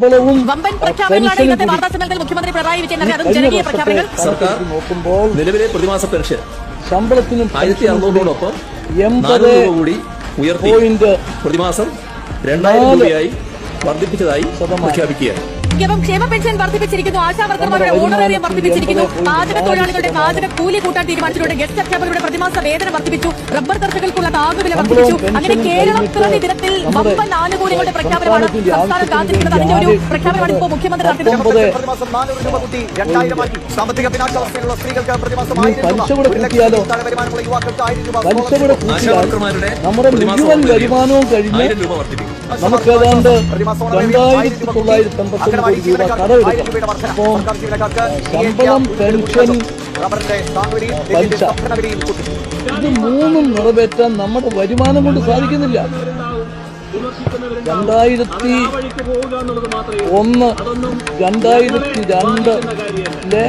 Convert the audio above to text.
വമ്പൻ ആ, പ്രഖ്യാപനങ്ങളാണ് ഇന്നത്തെ വാർത്താ സമ്മേളനത്തിൽ മുഖ്യമന്ത്രി പിണറായി വിജയൻ അതും ജനകീയ പ്രഖ്യാപനങ്ങൾ. സർക്കാർ നോക്കുമ്പോൾ നിലവിലെ പ്രതിമാസ പെൻഷൻ ശമ്പളത്തിനും ആയിരത്തി പെൻഷനും അറുന്നൂറിനോടൊപ്പം എൺപത് രൂപ കൂടി ഉയർത്തി പോയിന്റ് പ്രതിമാസം രണ്ടായിരം രൂപയായി വർദ്ധിപ്പിച്ചതായി. പ്രഖ്യാപിക്കുകയാണ്. ക്ഷേമ പെൻഷൻ വർദ്ധിപ്പിച്ചിരിക്കുന്നു. ആശാവർക്കർമാരുടെ ഓണറേറിയം വർദ്ധിപ്പിച്ചിരിക്കുന്നു. പാചക തൊഴിലാളികളുടെ. പാചക കൂലി കൂട്ടാൻ തീരുമാനിച്ചിട്ടുണ്ട്. ഗസ്റ്റ് അധ്യാപകരുടെ പ്രതിമാസ വേതനം വർദ്ധിപ്പിച്ചു. റബ്ബർ കർഷകർക്കുള്ള താങ്ങുവില വർദ്ധിപ്പിച്ചു. അങ്ങനെ കേരളം പിറന്ന ദിനത്തിൽ വമ്പൻ ആനുകൂല്യങ്ങളുടെ പ്രഖ്യാപനമാണ് സംസ്ഥാനം കാത്തിരിക്കുന്നത്. അതിന്റെ ഒരു പ്രഖ്യാപനമാണ് ഇപ്പോൾ മുഖ്യമന്ത്രി നമ്മുടെ മുഴുവൻ വരുമാനവും കഴിഞ്ഞ് നമുക്ക് ഏതാണ്ട് രണ്ടായിരത്തി തൊള്ളായിരത്തി കൂട്ടി. അമ്പത്തൊമ്പത് രൂപ കടമെടുക്കാം. ജീവനക്കാർക്ക് ശമ്പളം, പെൻഷൻ, റബ്ബറിന്റെ താങ്ങുവിലയും. ഇത് മൂന്നും നിറവേറ്റാൻ നമ്മുടെ വരുമാനം കൊണ്ട് സാധിക്കുന്നില്ല. രണ്ടായിരത്തി ഒന്ന് രണ്ടായിരത്തി രണ്ടിലെ